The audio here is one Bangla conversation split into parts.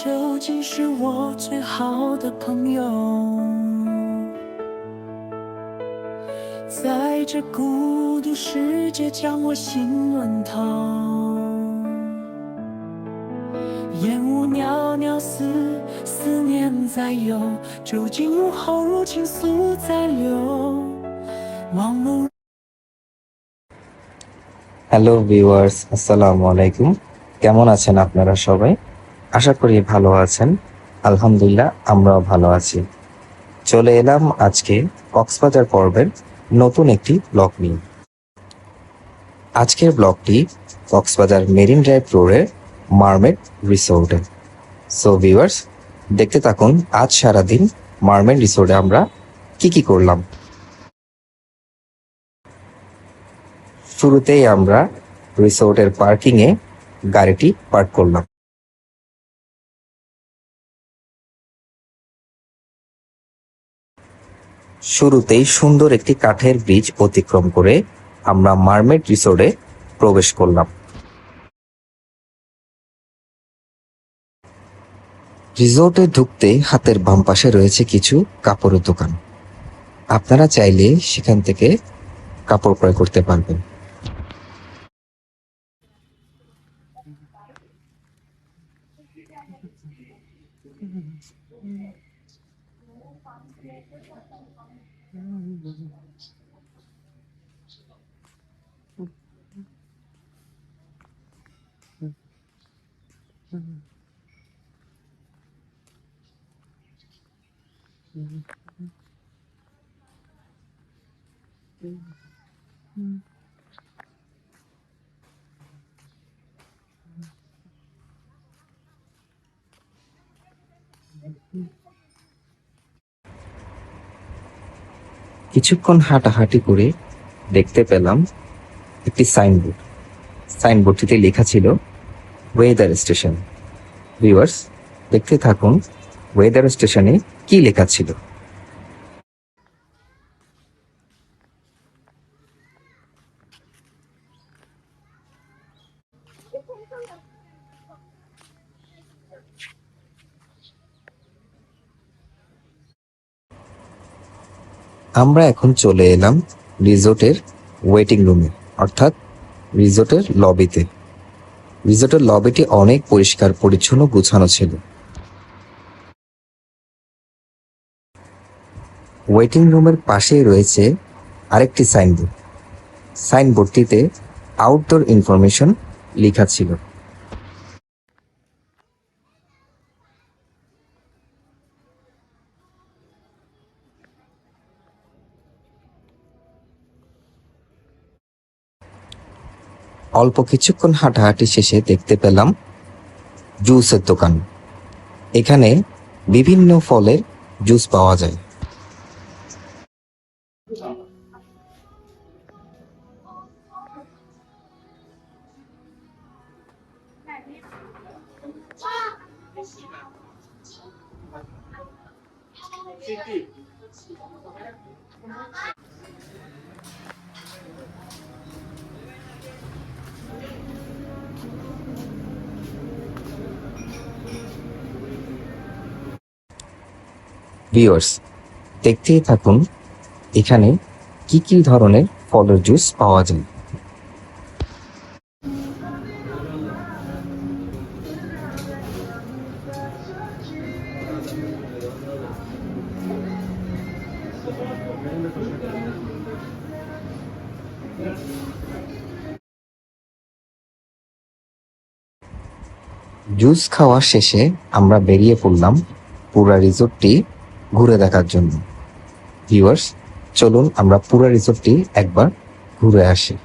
可究竟是我最好的朋友？在这孤独世界，将我心乱套。烟雾袅袅，思思念在游，究竟午后如情愫在流，忘路。 হ্যালো ভিউয়ার্স আসসালামু আলাইকুম কেমন আছেন আপনারা সবাই আশা করি ভালো আছেন। আলহামদুলিল্লাহ, আমরাও ভালো আছি। চলে এলাম আজকে কক্সবাজার পর্বের নতুন একটি ব্লগ নিয়ে। আজকের ব্লগটি কক্সবাজার মেরিন ড্রাইভ রোডের মারমেড রিসোর্টে। সো ভিউয়ার্স দেখতে থাকুন, আজ সারাদিন মারমেড রিসোর্টে আমরা কি কি করলাম। শুরুতেই আমরা রিসোর্টের পার্কিং এ গাড়িটি পার্ক করলাম। শুরুতেই সুন্দর একটি কাঠের ব্রিজ অতিক্রম করে আমরা মারমেড রিসোর্টে প্রবেশ করলাম। রিসোর্টে ঢুকতে হাতের বাম পাশে রয়েছে কিছু কাপড়ের দোকান। আপনারা চাইলে সেখান থেকে কাপড় ক্রয় করতে পারবেন। Mm-hmm. কিছুক্ষণ হাঁটাহাঁটি করে দেখতে পেলাম একটি সাইনবোর্ড। সাইনবোর্ডটিতে লেখা ছিল ওয়েদার স্টেশন ভিউয়ার্স দেখতে থাকুন ওয়েদার স্টেশনে কি লেখা ছিল? আমরা এখন চলে এলাম রিসোর্টের ওয়েটিং রুমে, অর্থাৎ রিসোর্টের লবিতে। রিসোর্টের লবিটি অনেক পরিষ্কার, পরিচ্ছন্ন, গুছানো ছিল। ওয়েটিং রুমের পাশেই রয়েছে আরেকটি সাইনবোর্ড। সাইনবোর্ডটিতে আউটডোর ইনফরমেশন লেখা ছিল। অল্প কিছুক্ষণ হাঁটাহাঁটি শেষে দেখতে পেলাম জুসের দোকান। এখানে বিভিন্ন ফলের জুস পাওয়া যায়। ভিউয়ার্স দেখতেই থাকুন, এখানে কি কি ধরনের ফলের জুস পাওয়া যায়। জুস খাওয়া শেষে আমরা বেরিয়ে পড়লাম পুরা রিসোর্টটি ঘুরে দেখার জন্য। ভিউয়ার্স চলুন আমরা পুরা রিসোর্টটি একবার ঘুরে আসি।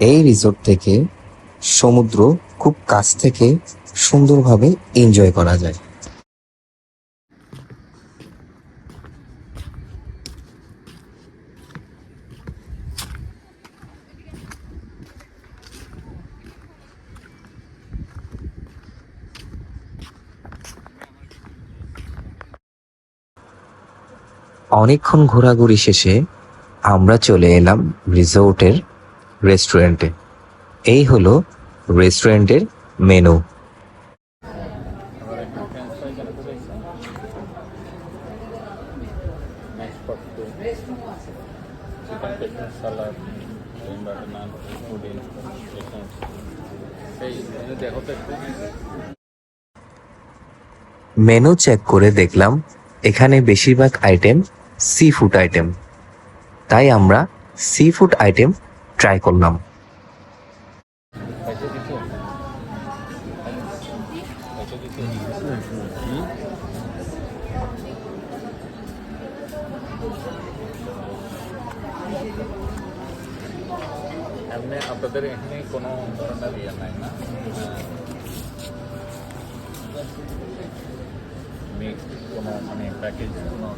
এই রিসোর্ট থেকে সমুদ্র খুব কাছ থেকে সুন্দরভাবে এনজয় করা যায়। অনেকক্ষণ ঘোরাঘুরি শেষে আমরা চলে এলাম রিসোর্টের রেস্টুরেন্টে এই হলো রেস্টুরেন্টের মেনু মেনু চেক করে দেখলাম, এখানে বেশিরভাগ আইটেম সি ফুড আইটেম তাই আমরা সি ফুড আইটেম ট্রাই করলাম? এমনি আপনাদের এখানে কোনো ধরনের ইয়ে নাই না কোনো মানে প্যাকেজ কোনো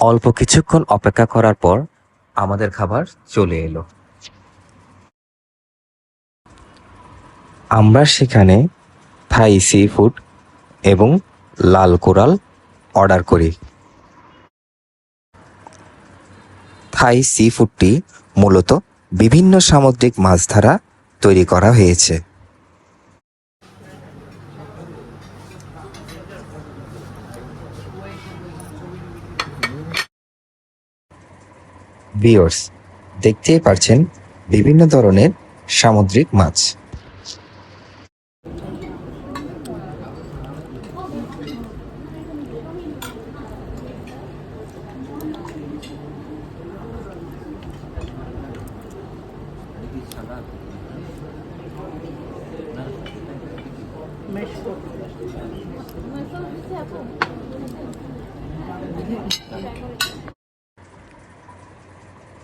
অল্প কিছুক্ষণ অপেক্ষা করার পর আমাদের খাবার চলে এলো। আমরা সেখানে থাই সি ফুড এবং লাল কোরাল অর্ডার করি। থাই সি ফুডটি মূলত বিভিন্ন সামুদ্রিক মাছ দ্বারা তৈরি করা হয়েছে। বিয়র্স দেখতেই পারছেন বিভিন্ন ধরনের সামুদ্রিক মাছ।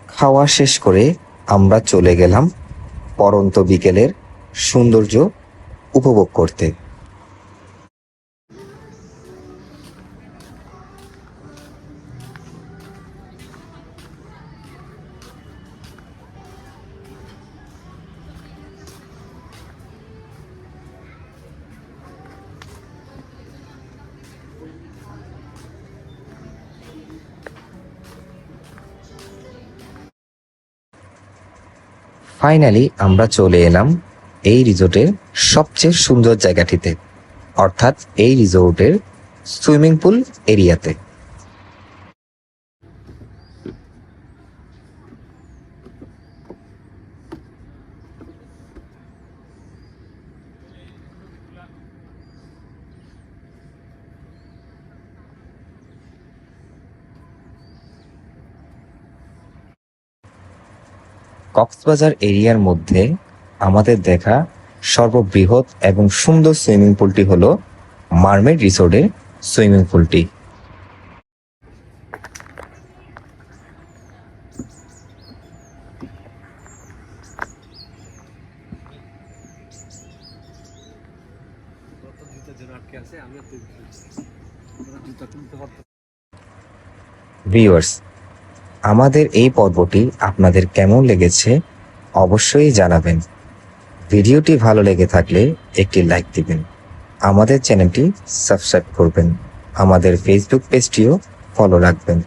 খাওয়া শেষ করে আমরা চলে গেলাম পরন্ত বিকেলের সৌন্দর্য উপভোগ করতে। ফাইনালি আমরা চলে এলাম এই রিজোর্টের সবচেয়ে সুন্দর জায়গাটিতে, অর্থাৎ এই রিসোর্টের সুইমিং পুল এরিয়াতে। কক্সবাজার এরিয়ার মধ্যে আমাদের দেখা সর্ববৃহৎ এবং সুন্দর সুইমিং পুলটি হলো মার্মেড রিসোর্টের সুইমিং পুলটি। ভিউয়ার্স আমাদের এই পর্বটি আপনাদের কেমন লেগেছে অবশ্যই জানাবেন। ভিডিওটি ভালো লেগে থাকলে একটি লাইক দিবেন। আমাদের চ্যানেলটি সাবস্ক্রাইব করবেন। আমাদের ফেসবুক পেজটিও ফলো রাখবেন।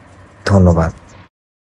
ধন্যবাদ।